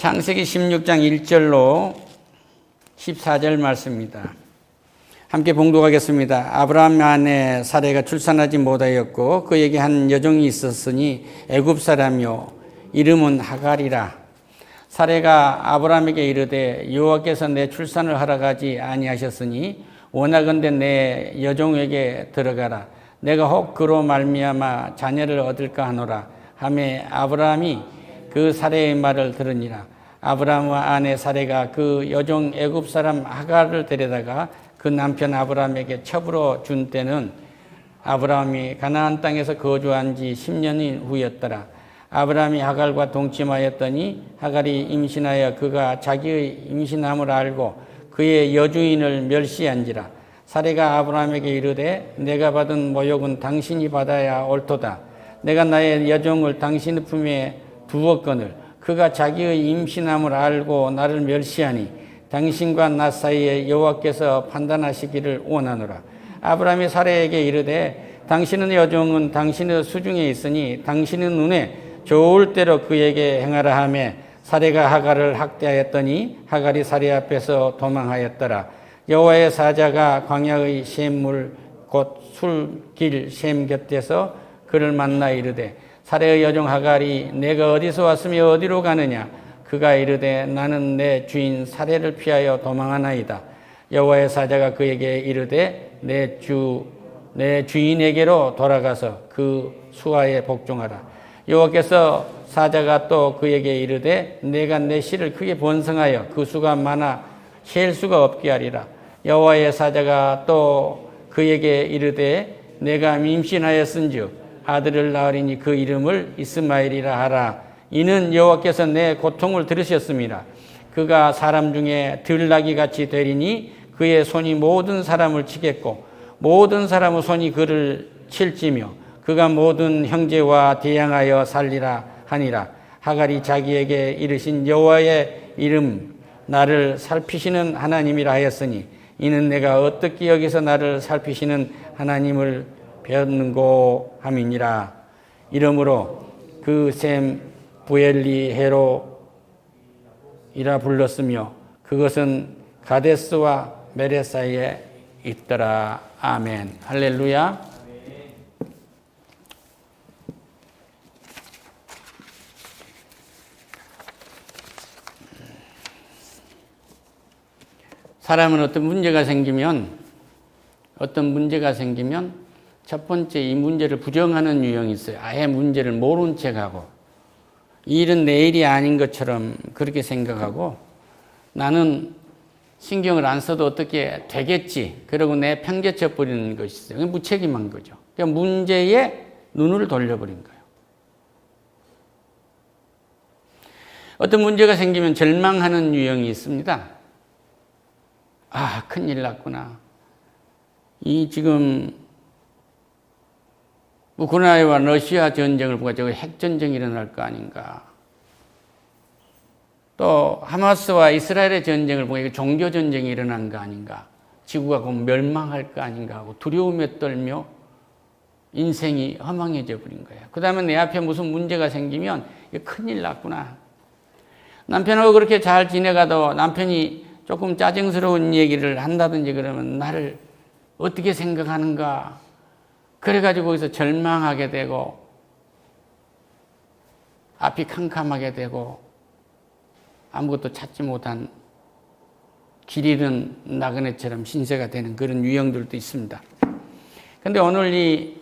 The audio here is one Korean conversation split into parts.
창세기 16장 1절로 14절 말씀입니다. 함께 봉독하겠습니다. 아브라함 안에 사례가 출산하지 못하였고 그에게 한 여종이 있었으니 애굽 사람이요 이름은 하갈이라. 사례가 아브라함에게 이르되 여호와께서 내 출산을 하러 가지 아니하셨으니 원하건대 내 여종에게 들어가라. 내가 혹 그로 말미암아 자녀를 얻을까 하노라. 하매 아브라함이 그 사례의 말을 들으니라. 아브라함과 아내 사례가 그 여종 애굽 사람 하갈을 데려다가 그 남편 아브라함에게 첩으로 준 때는 아브라함이 가나안 땅에서 거주한 지 10년이 후였더라. 아브라함이 하갈과 동침하였더니 하갈이 임신하여 그가 자기의 임신함을 알고 그의 여주인을 멸시한지라. 사례가 아브라함에게 이르되 내가 받은 모욕은 당신이 받아야 옳도다. 내가 나의 여종을 당신의 품에 두었거늘 그가 자기의 임신함을 알고 나를 멸시하니 당신과 나 사이에 여호와께서 판단하시기를 원하노라. 아브라함이 사례에게 이르되 당신의 여종은 당신의 수중에 있으니 당신의 눈에 좋을 대로 그에게 행하라 하며 사례가 하갈을 학대하였더니 하갈이 사례 앞에서 도망하였더라. 여호와의 사자가 광야의 샘물 곧 술길 샘 곁에서 그를 만나 이르되 사례의 여종 하갈이 내가 어디서 왔으며 어디로 가느냐? 그가 이르되 나는 내 주인 사례를 피하여 도망하나이다. 여호와의 사자가 그에게 이르되 내 주 내 주인에게로 돌아가서 그 수하에 복종하라. 여호와께서 사자가 또 그에게 이르되 내가 내 씨를 크게 번성하여 그 수가 많아 셀 수가 없게 하리라. 여호와의 사자가 또 그에게 이르되 내가 임신하였은즉 아들을 낳으리니 그 이름을 이스마엘이라 하라. 이는 여호와께서 내 고통을 들으셨습니다. 그가 사람 중에 들나귀 같이 되리니 그의 손이 모든 사람을 치겠고 모든 사람의 손이 그를 칠지며 그가 모든 형제와 대항하여 살리라 하니라. 하갈이 자기에게 이르신 여호와의 이름 나를 살피시는 하나님이라 하였으니 이는 내가 어떻게 여기서 나를 살피시는 하나님을 배웠는고 함이니라. 이러므로 그샘 부엘리 헤로이라 불렀으며 그것은 가데스와 메레 사이에 있더라. 아멘. 할렐루야. 사람은 어떤 문제가 생기면 어떤 문제가 생기면 첫 번째 이 문제를 부정하는 유형이 있어요. 아예 문제를 모른 척하고 이 일은 내 일이 아닌 것처럼 그렇게 생각하고 나는 신경을 안 써도 어떻게 되겠지. 그러고 내 편개쳐 버리는 것이 있어요. 무책임한 거죠. 그러니까 문제에 눈을 돌려버린 거예요. 어떤 문제가 생기면 절망하는 유형이 있습니다. 아, 큰일 났구나. 이 지금 우크라이나와 러시아 전쟁을 보고 저거 핵전쟁이 일어날 거 아닌가. 또 하마스와 이스라엘의 전쟁을 보고 이거 종교 전쟁이 일어난 거 아닌가. 지구가 곧 멸망할 거 아닌가 하고 두려움에 떨며 인생이 허망해져 버린 거예요. 그 다음에 내 앞에 무슨 문제가 생기면 큰일 났구나. 남편하고 그렇게 잘 지내가도 남편이 조금 짜증스러운 얘기를 한다든지 그러면 나를 어떻게 생각하는가. 그래가지고 거기서 절망하게 되고, 앞이 캄캄하게 되고, 아무것도 찾지 못한 길 잃은 나그네처럼 신세가 되는 그런 유형들도 있습니다. 근데 오늘 이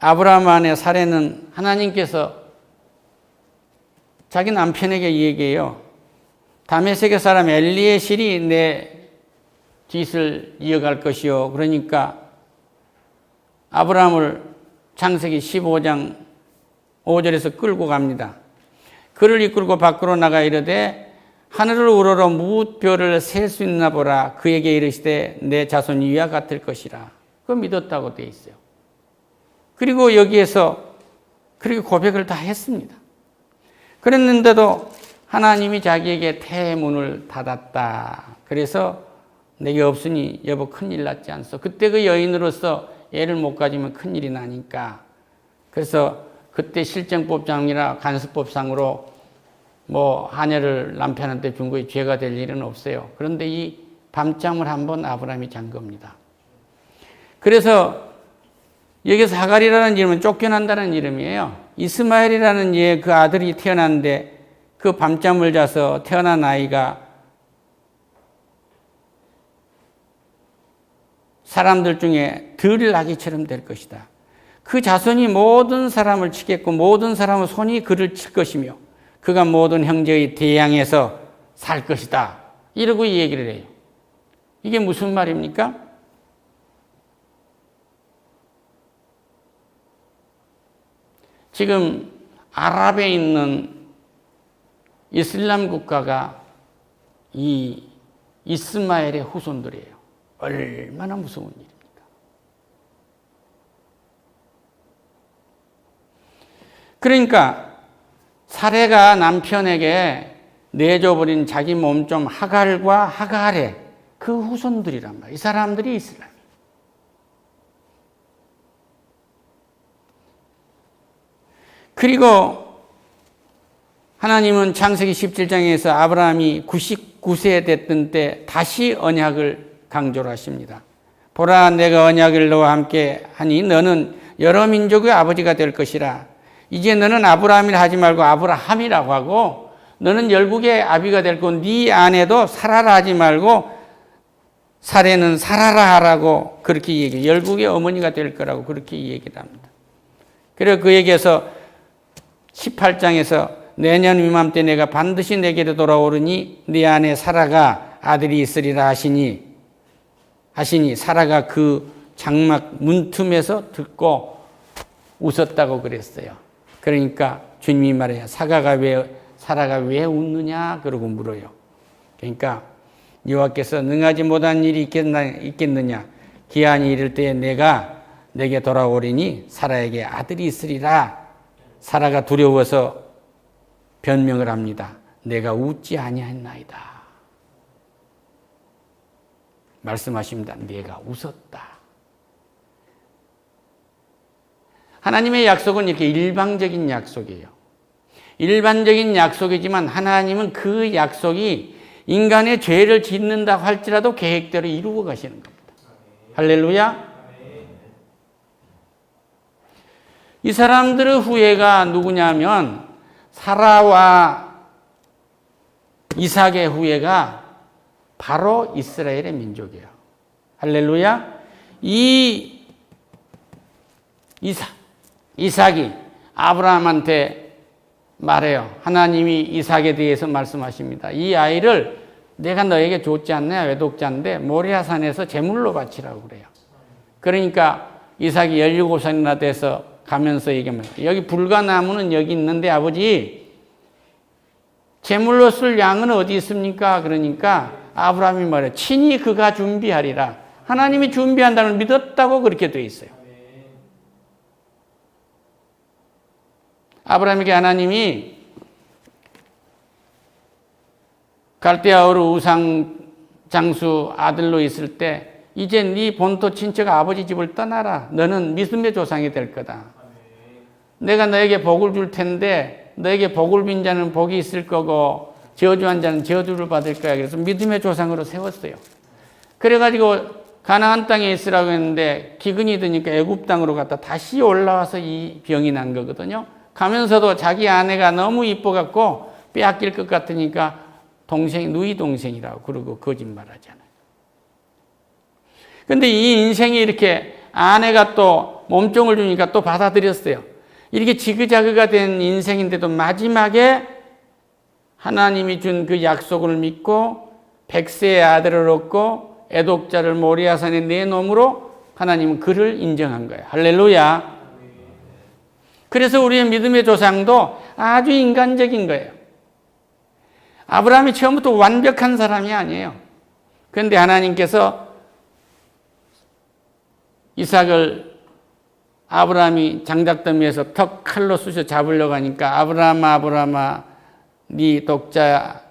아브라함 안의 사례는 하나님께서 자기 남편에게 얘기해요. 다메섹의 사람 엘리에실이 내 뒤를 이어갈 것이요. 그러니까 아브라함을 창세기 15장 5절에서 끌고 갑니다. 그를 이끌고 밖으로 나가 이르되 하늘을 우러러 무별을 셀 수 있나 보라. 그에게 이르시되 내 자손이 위와 같을 것이라. 그 믿었다고 돼 있어요. 그리고 여기에서 그렇게 고백을 다 했습니다. 그랬는데도 하나님이 자기에게 태문을 닫았다. 그래서 내게 없으니 여보 큰일 났지 않소. 그때 그 여인으로서 애를 못 가지면 큰일이 나니까. 그래서 그때 실정법상이나 간수법상으로 뭐 하녀를 남편한테 준 거에 죄가 될 일은 없어요. 그런데 이 밤잠을 한번 아브라함이 잔 겁니다. 그래서 여기서 하갈이라는 이름은 쫓겨난다는 이름이에요. 이스마엘이라는 예, 그 아들이 태어났는데 그 밤잠을 자서 태어난 아이가 사람들 중에 덜 나기처럼 될 것이다. 그 자손이 모든 사람을 치겠고 모든 사람의 손이 그를 칠 것이며 그가 모든 형제의 대양에서 살 것이다. 이러고 이 얘기를 해요. 이게 무슨 말입니까? 지금 아랍에 있는 이슬람 국가가 이 이스마엘의 후손들이에요. 얼마나 무서운 일입니까? 그러니까 사례가 남편에게 내줘버린 자기 몸좀 하갈과 하갈의 그 후손들이란 말이에요. 이 사람들이 이슬람. 그리고 하나님은 창세기 17장에서 아브라함이 99세 됐던 때 다시 언약을 강조를 하십니다. 보라 내가 언약을 너와 함께 하니 너는 여러 민족의 아버지가 될 것이라. 이제 너는 아브라함이라 하지 말고 아브라함이라고 하고 너는 열국의 아비가 될 거고 네 아내도 사라라 하지 말고 사례는 사라라 하라고 그렇게 얘기해. 열국의 어머니가 될 거라고 그렇게 얘기를 합니다. 그래서 그 얘기에서 18장에서 내년 이맘때 내가 반드시 내게로 돌아오르니 네 안에 사라가 아들이 있으리라 하시니 하시니 사라가 그 장막 문틈에서 듣고 웃었다고 그랬어요. 그러니까 주님이 말해요. 사가가 왜 사라가 왜 웃느냐 그러고 물어요. 그러니까 여호와께서 능하지 못한 일이 있겠나, 있겠느냐 기한이 이를 때에 내가 내게 돌아오리니 사라에게 아들이 있으리라 사라가 두려워서 변명을 합니다. 내가 웃지 아니하나이다. 말씀하십니다. 내가 웃었다. 하나님의 약속은 이렇게 일방적인 약속이에요. 일반적인 약속이지만 하나님은 그 약속이 인간의 죄를 짓는다 할지라도 계획대로 이루어 가시는 겁니다. 할렐루야. 이 사람들의 후예가 누구냐면 사라와 이삭의 후예가 바로 이스라엘의 민족이에요. 할렐루야. 이 이삭, 이삭이 아브라함한테 말해요. 하나님이 이삭에 대해서 말씀하십니다. 이 아이를 내가 너에게 줬지 않냐? 외독자인데 모리아산에서 제물로 바치라고 그래요. 그러니까 이삭이 17살이나 돼서 가면서 얘기합니다. 여기 불가나무는 여기 있는데 아버지 제물로 쓸 양은 어디 있습니까? 그러니까 아브라함이 말해 친히 그가 준비하리라. 하나님이 준비한다는 걸 믿었다고 그렇게 되어 있어요. 아브라함에게 하나님이 갈대아우르 우상 장수 아들로 있을 때 이제 네 본토 친척 아버지 집을 떠나라. 너는 믿음의 조상이 될 거다. 내가 너에게 복을 줄 텐데 너에게 복을 빈 자는 복이 있을 거고 저주한 자는 저주를 받을 거야. 그래서 믿음의 조상으로 세웠어요. 그래가지고 가나안 땅에 있으라고 했는데 기근이 드니까 애굽 땅으로 갔다 다시 올라와서 이 병이 난 거거든요. 가면서도 자기 아내가 너무 이뻐 갖고 빼앗길 것 같으니까 동생 누이 동생이라고 그러고 거짓말하잖아요. 근데 이 인생이 이렇게 아내가 또 몸종을 주니까 또 받아들였어요. 이렇게 지그자그가 된 인생인데도 마지막에 하나님이 준 그 약속을 믿고 백세의 아들을 얻고 애독자를 모리아산에 내놓음으로 하나님은 그를 인정한 거예요. 할렐루야. 그래서 우리의 믿음의 조상도 아주 인간적인 거예요. 아브라함이 처음부터 완벽한 사람이 아니에요. 그런데 하나님께서 이삭을 아브라함이 장작더미에서 턱 칼로 쑤셔 잡으려고 하니까 아브라함아 아브라함아 네 독자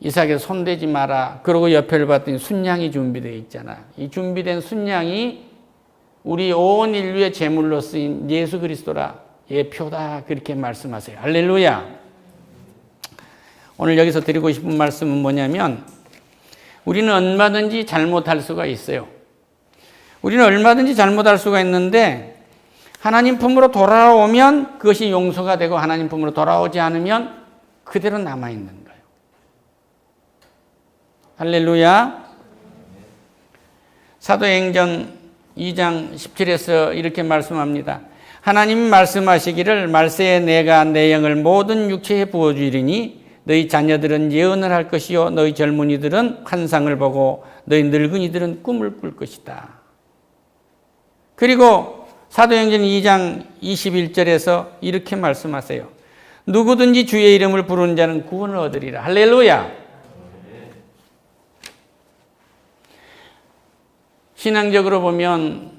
이삭에 손대지 마라. 그러고 옆에를 봤더니 순양이 준비되어 있잖아. 이 준비된 순양이 우리 온 인류의 제물로 쓰인 예수 그리스도라. 예 표다. 그렇게 말씀하세요. 할렐루야. 오늘 여기서 드리고 싶은 말씀은 뭐냐면 우리는 얼마든지 잘못할 수가 있어요. 우리는 얼마든지 잘못할 수가 있는데 하나님 품으로 돌아오면 그것이 용서가 되고 하나님 품으로 돌아오지 않으면 그대로 남아 있는 거예요. 할렐루야. 사도행전 2장 17에서 이렇게 말씀합니다. 하나님 말씀하시기를 말세에 내가 내 영을 모든 육체에 부어주리니 너희 자녀들은 예언을 할 것이요 너희 젊은이들은 환상을 보고 너희 늙은이들은 꿈을 꿀 것이다. 그리고 사도행전 2장 21절에서 이렇게 말씀하세요. 누구든지 주의 이름을 부르는 자는 구원을 얻으리라. 할렐루야. 신앙적으로 보면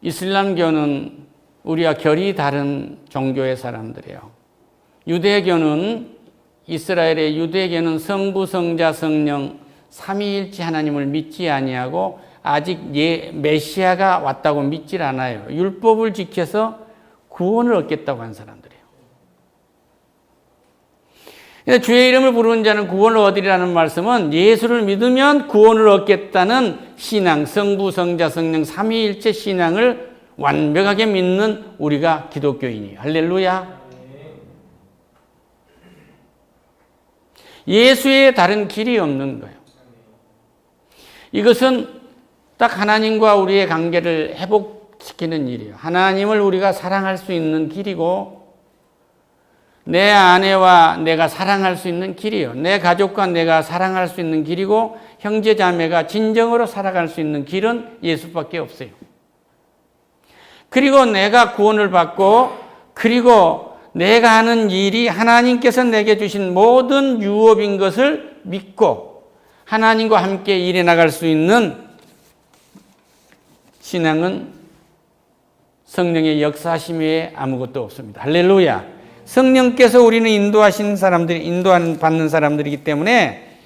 이슬람교는 우리와 결이 다른 종교의 사람들이에요. 유대교는 이스라엘의 유대교는 성부, 성자, 성령 삼위일체 하나님을 믿지 아니하고 아직 예, 메시아가 왔다고 믿질 않아요. 율법을 지켜서 구원을 얻겠다고 한 사람들이에요. 주의 이름을 부르는 자는 구원을 얻으리라는 말씀은 예수를 믿으면 구원을 얻겠다는 신앙, 성부, 성자, 성령 삼위일체 신앙을 완벽하게 믿는 우리가 기독교인이에요. 할렐루야. 예수의 다른 길이 없는 거예요. 이것은 딱 하나님과 우리의 관계를 회복 시키는 일이에요. 하나님을 우리가 사랑할 수 있는 길이고 내 아내와 내가 사랑할 수 있는 길이요. 내 가족과 내가 사랑할 수 있는 길이고 형제 자매가 진정으로 살아갈 수 있는 길은 예수밖에 없어요. 그리고 내가 구원을 받고 그리고 내가 하는 일이 하나님께서 내게 주신 모든 유업인 것을 믿고 하나님과 함께 일해 나갈 수 있는 신앙은 성령의 역사심 외에 아무것도 없습니다. 할렐루야. 성령께서 우리는 인도하신 사람들이 인도하는 받는 사람들이기 때문에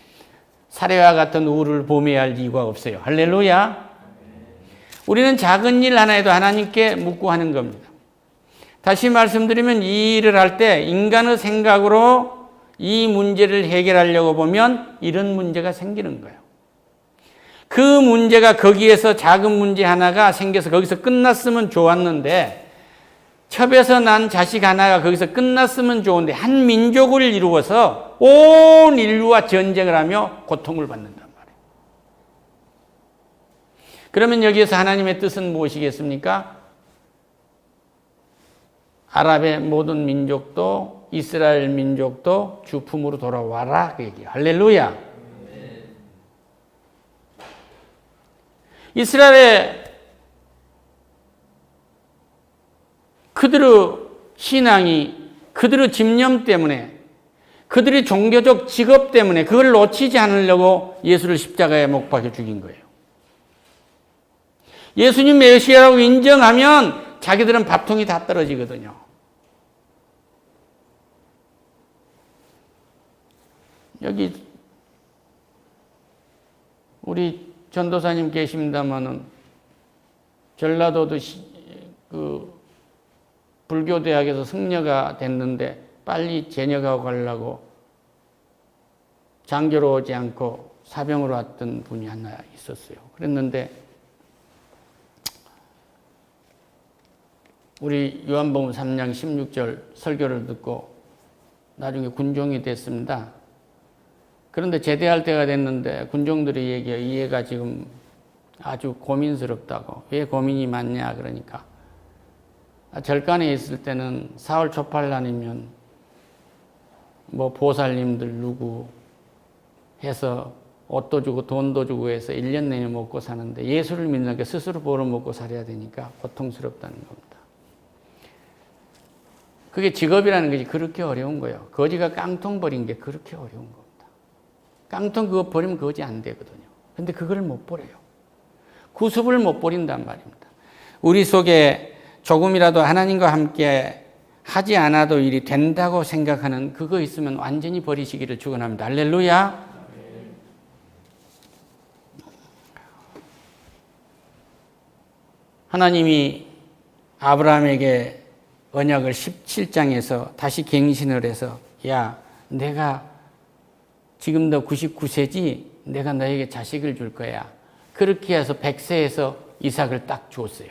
사례와 같은 우를 보매야 할 이유가 없어요. 할렐루야. 우리는 작은 일 하나에도 하나님께 묻고 하는 겁니다. 다시 말씀드리면 이 일을 할 때 인간의 생각으로 이 문제를 해결하려고 보면 이런 문제가 생기는 거예요. 그 문제가 거기에서 작은 문제 하나가 생겨서 거기서 끝났으면 좋았는데 첩에서 난 자식 하나가 거기서 끝났으면 좋은데 한 민족을 이루어서 온 인류와 전쟁을 하며 고통을 받는단 말이에요. 그러면 여기에서 하나님의 뜻은 무엇이겠습니까? 아랍의 모든 민족도 이스라엘 민족도 주품으로 돌아와라 그 얘기예요. 할렐루야. 이스라엘의 그들의 신앙이 그들의 집념 때문에 그들의 종교적 직업 때문에 그걸 놓치지 않으려고 예수를 십자가에 못 박혀 죽인 거예요. 예수님 메시아라고 인정하면 자기들은 밥통이 다 떨어지거든요. 여기 우리 전도사님 계십니다마는 전라도도 그 불교 대학에서 승려가 됐는데 빨리 전역하고 가려고 장교로 오지 않고 사병으로 왔던 분이 하나 있었어요. 그랬는데 우리 요한복음 3장 16절 설교를 듣고 나중에 군종이 됐습니다. 그런데 제대할 때가 됐는데 군종들이 얘기해 이 애가 지금 아주 고민스럽다고 왜 고민이 많냐 그러니까 아, 절간에 있을 때는 4월 초팔날이면 뭐 보살님들 누구 해서 옷도 주고 돈도 주고 해서 1년 내내 먹고 사는데 예수를 믿는 게 스스로 벌어 먹고 살아야 되니까 고통스럽다는 겁니다. 그게 직업이라는 것이 그렇게 어려운 거예요. 거지가 깡통 버린 게 그렇게 어려운 겁니다. 깡통 그거 버리면 거지 안 되거든요. 근데 그걸 못 버려요. 구습을 못 버린단 말입니다. 우리 속에 조금이라도 하나님과 함께 하지 않아도 일이 된다고 생각하는 그거 있으면 완전히 버리시기를 축원합니다. 할렐루야. 하나님이 아브라함에게 언약을 17장에서 다시 갱신을 해서 야, 내가 지금 너 99세지? 내가 너에게 자식을 줄 거야. 그렇게 해서 100세에서 이삭을 딱 줬어요.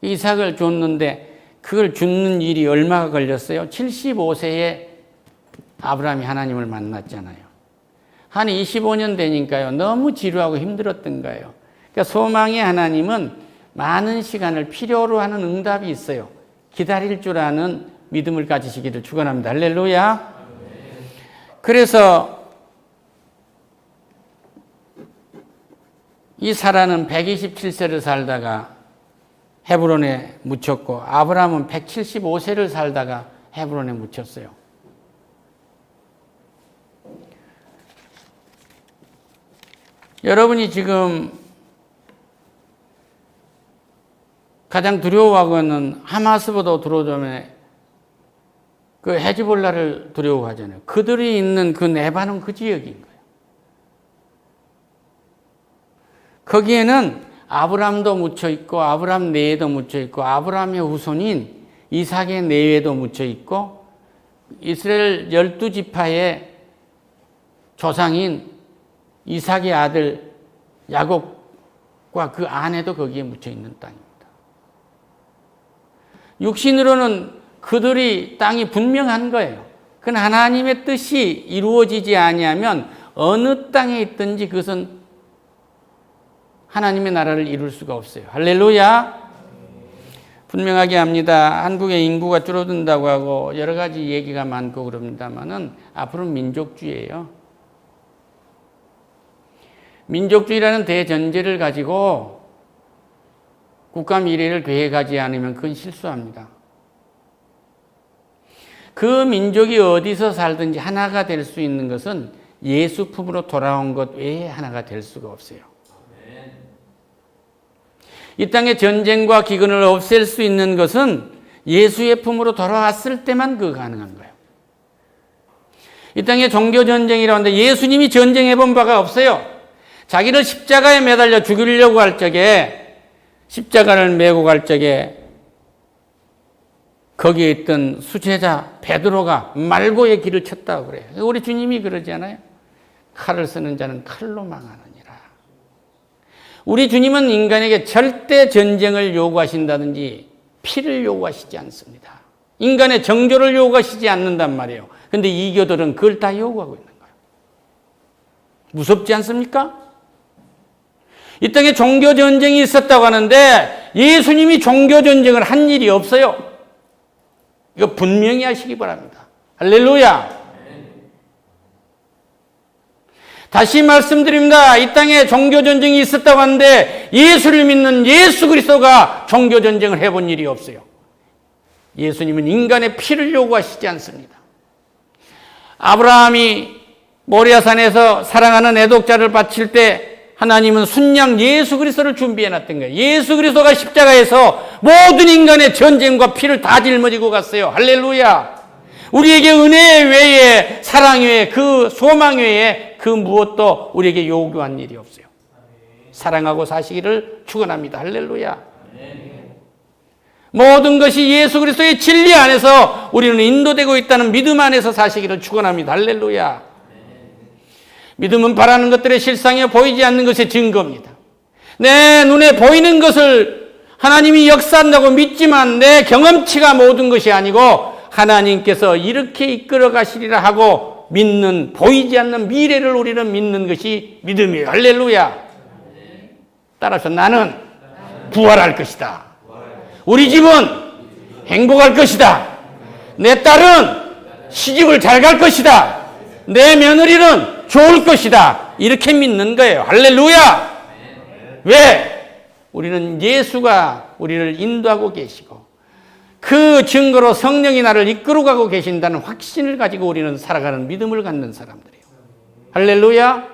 이삭을 줬는데 그걸 죽는 일이 얼마가 걸렸어요? 75세에 아브라함이 하나님을 만났잖아요. 한 25년 되니까요. 너무 지루하고 힘들었던 거예요. 그러니까 소망의 하나님은 많은 시간을 필요로 하는 응답이 있어요. 기다릴 줄 아는 믿음을 가지시기를 축원합니다. 할렐루야. 그래서 이 사라는 127세를 살다가 헤브론에 묻혔고 아브라함은 175세를 살다가 헤브론에 묻혔어요. 여러분이 지금 가장 두려워하고 있는 하마스보다 들어오자면 그 헤즈볼라를 두려워하잖아요. 그들이 있는 그 네바는 그 지역인 거예요. 거기에는 아브람도 묻혀 있고 아브람 내에도 묻혀 있고 아브람의 후손인 이삭의 내에도 묻혀 있고 이스라엘 열두 지파의 조상인 이삭의 아들 야곱과 그 아내도 거기에 묻혀 있는 땅입니다. 육신으로는 그들이 땅이 분명한 거예요. 그건 하나님의 뜻이 이루어지지 아니하면 어느 땅에 있든지 그것은 하나님의 나라를 이룰 수가 없어요. 할렐루야. 분명하게 합니다. 한국의 인구가 줄어든다고 하고 여러 가지 얘기가 많고 그럽니다만은 앞으로 민족주의예요. 민족주의라는 대전제를 가지고 국가 미래를 계획하지 않으면 그건 실수합니다. 그 민족이 어디서 살든지 하나가 될 수 있는 것은 예수 품으로 돌아온 것 외에 하나가 될 수가 없어요. 이 땅에 전쟁과 기근을 없앨 수 있는 것은 예수의 품으로 돌아왔을 때만 그 가능한 거예요. 이 땅에 종교 전쟁이라고 하는데 예수님이 전쟁해 본 바가 없어요. 자기를 십자가에 매달려 죽이려고 할 적에 십자가를 메고 갈 적에 거기에 있던 수제자 베드로가 말고의 길을 쳤다고 그래요. 우리 주님이 그러잖아요. 칼을 쓰는 자는 칼로 망하느니라. 우리 주님은 인간에게 절대 전쟁을 요구하신다든지 피를 요구하시지 않습니다. 인간의 정조를 요구하시지 않는단 말이에요. 근데 이교들은 그걸 다 요구하고 있는 거예요. 무섭지 않습니까? 이 땅에 종교 전쟁이 있었다고 하는데 예수님이 종교 전쟁을 한 일이 없어요. 이거 분명히 하시기 바랍니다. 할렐루야. 다시 말씀드립니다. 이 땅에 종교 전쟁이 있었다고 하는데 예수를 믿는 예수 그리스도가 종교 전쟁을 해본 일이 없어요. 예수님은 인간의 피를 요구하시지 않습니다. 아브라함이 모리아산에서 사랑하는 애독자를 바칠 때 하나님은 순양 예수 그리스도를 준비해 놨던 거예요. 예수 그리스도가 십자가에서 모든 인간의 전쟁과 피를 다 짊어지고 갔어요. 할렐루야. 우리에게 은혜 외에 사랑 외에 그 소망 외에 그 무엇도 우리에게 요구한 일이 없어요. 사랑하고 사시기를 축원합니다. 할렐루야. 모든 것이 예수 그리스도의 진리 안에서 우리는 인도되고 있다는 믿음 안에서 사시기를 축원합니다. 할렐루야. 믿음은 바라는 것들의 실상에 보이지 않는 것의 증거입니다. 내 눈에 보이는 것을 하나님이 역사한다고 믿지만 내 경험치가 모든 것이 아니고 하나님께서 이렇게 이끌어 가시리라 하고 믿는 보이지 않는 미래를 우리는 믿는 것이 믿음이에요. 할렐루야. 따라서 나는 부활할 것이다. 우리 집은 행복할 것이다. 내 딸은 시집을 잘 갈 것이다. 내 며느리는 좋을 것이다. 이렇게 믿는 거예요. 할렐루야! 왜? 우리는 예수가 우리를 인도하고 계시고 그 증거로 성령이 나를 이끌어가고 계신다는 확신을 가지고 우리는 살아가는 믿음을 갖는 사람들이에요. 할렐루야!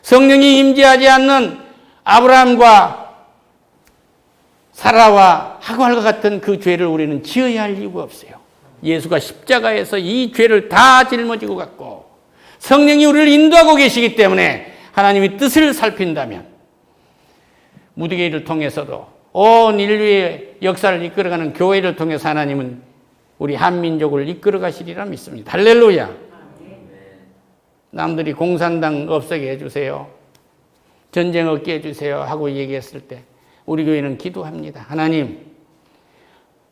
성령이 임재하지 않는 아브라함과 사라와 하갈과 같은 그 죄를 우리는 지어야 할 이유가 없어요. 예수가 십자가에서 이 죄를 다 짊어지고 갔고 성령이 우리를 인도하고 계시기 때문에 하나님이 뜻을 살핀다면 무디게이를 통해서도 온 인류의 역사를 이끌어가는 교회를 통해서 하나님은 우리 한민족을 이끌어 가시리라 믿습니다. 할렐루야. 남들이 공산당 없애게 해주세요. 전쟁 없게 해주세요. 하고 얘기했을 때 우리 교회는 기도합니다. 하나님,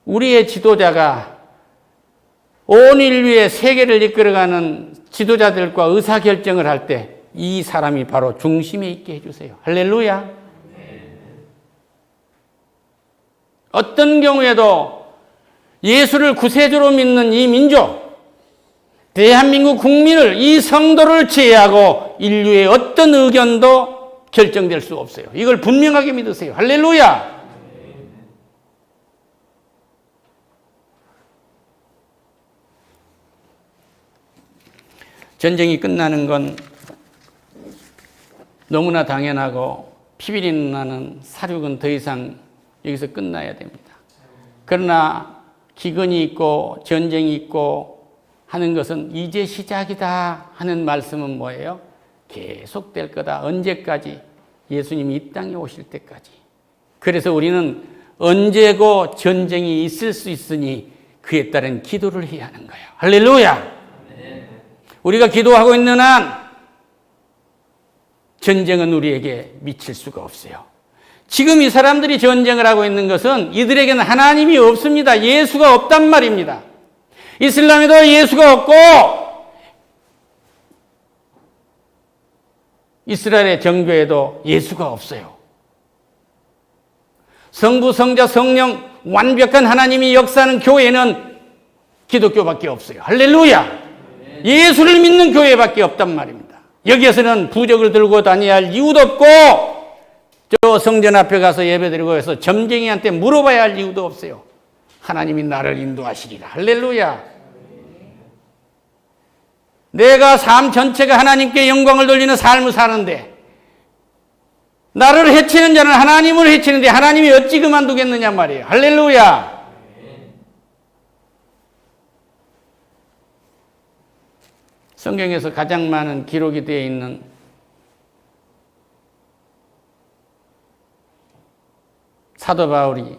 우리의 지도자가 온 인류의 세계를 이끌어가는 지도자들과 의사결정을 할 때 이 사람이 바로 중심에 있게 해주세요. 할렐루야. 어떤 경우에도 예수를 구세주로 믿는 이 민족, 대한민국 국민을 이 성도를 제외하고 인류의 어떤 의견도 결정될 수 없어요. 이걸 분명하게 믿으세요. 할렐루야. 전쟁이 끝나는 건 너무나 당연하고 피비린 나는 사륙은 더 이상 여기서 끝나야 됩니다. 그러나 기근이 있고 전쟁이 있고 하는 것은 이제 시작이다 하는 말씀은 뭐예요? 계속될 거다. 언제까지? 예수님이 이 땅에 오실 때까지. 그래서 우리는 언제고 전쟁이 있을 수 있으니 그에 따른 기도를 해야 하는 거예요. 할렐루야! 우리가 기도하고 있는 한 전쟁은 우리에게 미칠 수가 없어요. 지금 이 사람들이 전쟁을 하고 있는 것은 이들에게는 하나님이 없습니다. 예수가 없단 말입니다. 이슬람에도 예수가 없고 이스라엘의 정교에도 예수가 없어요. 성부, 성자, 성령 완벽한 하나님이 역사하는 교회는 기독교밖에 없어요. 할렐루야! 예수를 믿는 교회밖에 없단 말입니다. 여기에서는 부적을 들고 다녀야 할 이유도 없고 저 성전 앞에 가서 예배 드리고 해서 점쟁이한테 물어봐야 할 이유도 없어요. 하나님이 나를 인도하시리라. 할렐루야. 내가 삶 전체가 하나님께 영광을 돌리는 삶을 사는데 나를 해치는 자는 하나님을 해치는데 하나님이 어찌 그만두겠느냐 말이에요. 할렐루야. 성경에서 가장 많은 기록이 되어 있는 사도 바울이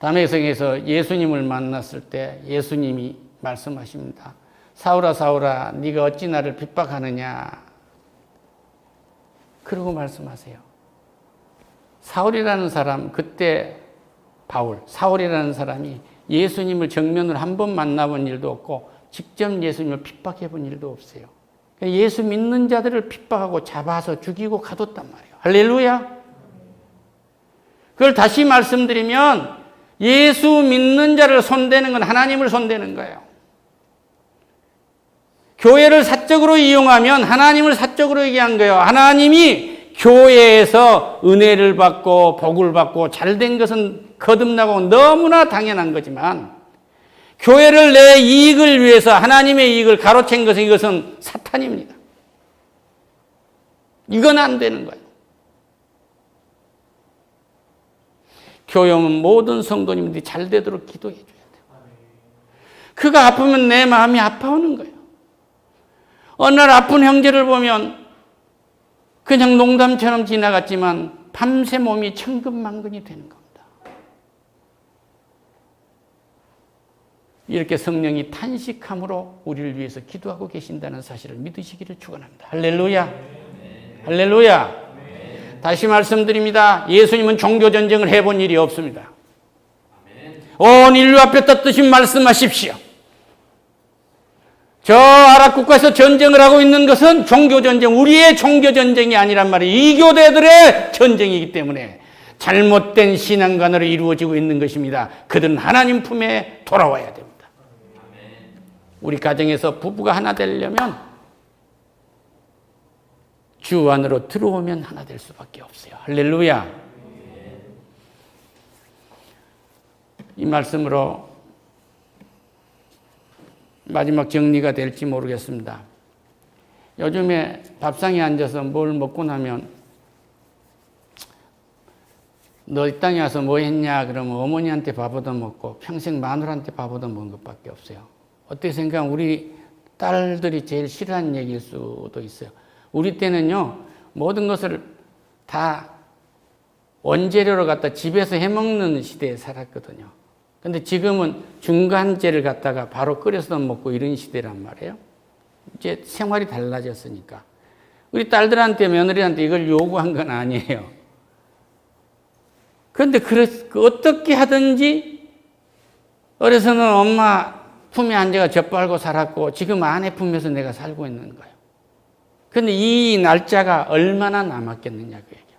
담에성에서 예수님을 만났을 때 예수님이 말씀하십니다. 사울아 사울아 네가 어찌 나를 핍박하느냐 그러고 말씀하세요. 사울이라는 사람 그때 바울 사울이라는 사람이 예수님을 정면으로 한 번 만나본 일도 없고 직접 예수님을 핍박해 본 일도 없어요. 예수 믿는 자들을 핍박하고 잡아서 죽이고 가뒀단 말이에요. 할렐루야. 그걸 다시 말씀드리면 예수 믿는 자를 손대는 건 하나님을 손대는 거예요. 교회를 사적으로 이용하면 하나님을 사적으로 얘기한 거예요. 하나님이 교회에서 은혜를 받고 복을 받고 잘된 것은 거듭나고 너무나 당연한 거지만 교회를 내 이익을 위해서 하나님의 이익을 가로챈 것은 이것은 사탄입니다. 이건 안 되는 거예요. 교회는 모든 성도님들이 잘 되도록 기도해 줘야 돼요. 그가 아프면 내 마음이 아파오는 거예요. 어느 날 아픈 형제를 보면 그냥 농담처럼 지나갔지만 밤새 몸이 천근만근이 되는 겁니다. 이렇게 성령이 탄식함으로 우리를 위해서 기도하고 계신다는 사실을 믿으시기를 축원합니다. 할렐루야. 할렐루야. 다시 말씀드립니다. 예수님은 종교 전쟁을 해본 일이 없습니다. 온 인류 앞에 떳떳이 말씀하십시오. 저 아랍 국가에서 전쟁을 하고 있는 것은 종교 전쟁, 우리의 종교 전쟁이 아니란 말이에요. 이교대들의 전쟁이기 때문에 잘못된 신앙관으로 이루어지고 있는 것입니다. 그들은 하나님 품에 돌아와야 됩니다. 우리 가정에서 부부가 하나 되려면 주 안으로 들어오면 하나 될 수밖에 없어요. 할렐루야. 이 말씀으로 마지막 정리가 될지 모르겠습니다. 요즘에 밥상에 앉아서 뭘 먹고 나면 너 이 땅에 와서 뭐 했냐 그러면 어머니한테 밥 얻어 먹고 평생 마누라한테 밥 얻어 먹은 것밖에 없어요. 어떻게 생각하면 우리 딸들이 제일 싫어하는 얘기일 수도 있어요. 우리 때는요, 모든 것을 다 원재료로 갖다 집에서 해먹는 시대에 살았거든요. 근데 지금은 중간재를 갖다가 바로 끓여서 먹고 이런 시대란 말이에요. 이제 생활이 달라졌으니까. 우리 딸들한테 며느리한테 이걸 요구한 건 아니에요. 그런데 그 어떻게 하든지 어려서는 엄마 품에 앉아가 젖발고 살았고 지금 아내 품에서 내가 살고 있는 거예요. 근데 이 날짜가 얼마나 남았겠느냐 그 얘기예요.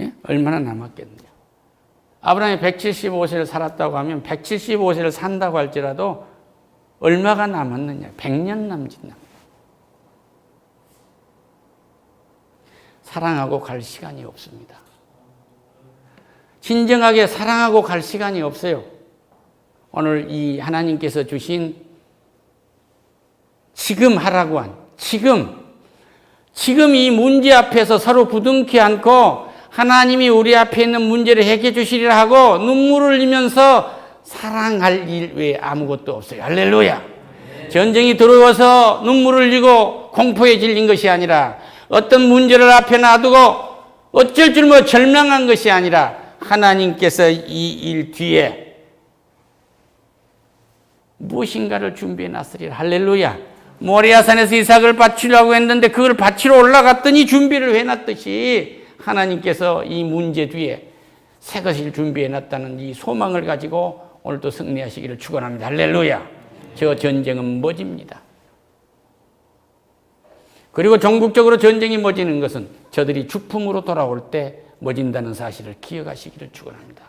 예? 얼마나 남았겠느냐. 아브라함이 175세를 살았다고 하면 175세를 산다고 할지라도 얼마가 남았느냐? 100년 남짓 남. 사랑하고 갈 시간이 없습니다. 진정하게 사랑하고 갈 시간이 없어요. 오늘 이 하나님께서 주신 지금 하라고 한 지금 지금 이 문제 앞에서 서로 부둥키 않고 하나님이 우리 앞에 있는 문제를 해결해 주시리라 하고 눈물을 흘리면서 사랑할 일 외에 아무것도 없어요. 할렐루야. 전쟁이 들어와서 눈물을 흘리고 공포에 질린 것이 아니라 어떤 문제를 앞에 놔두고 어쩔 줄 모르고 절망한 것이 아니라 하나님께서 이 일 뒤에 무엇인가를 준비해 놨으리라. 할렐루야. 모리아 산에서 이삭을 바치려고 했는데 그걸 바치러 올라갔더니 준비를 해놨듯이 하나님께서 이 문제 뒤에 새 것을 준비해 놨다는 이 소망을 가지고 오늘도 승리하시기를 축원합니다. 할렐루야. 저 전쟁은 멎입니다. 그리고 전국적으로 전쟁이 멎이는 것은 저들이 주품으로 돌아올 때 멎인다는 사실을 기억하시기를 축원합니다.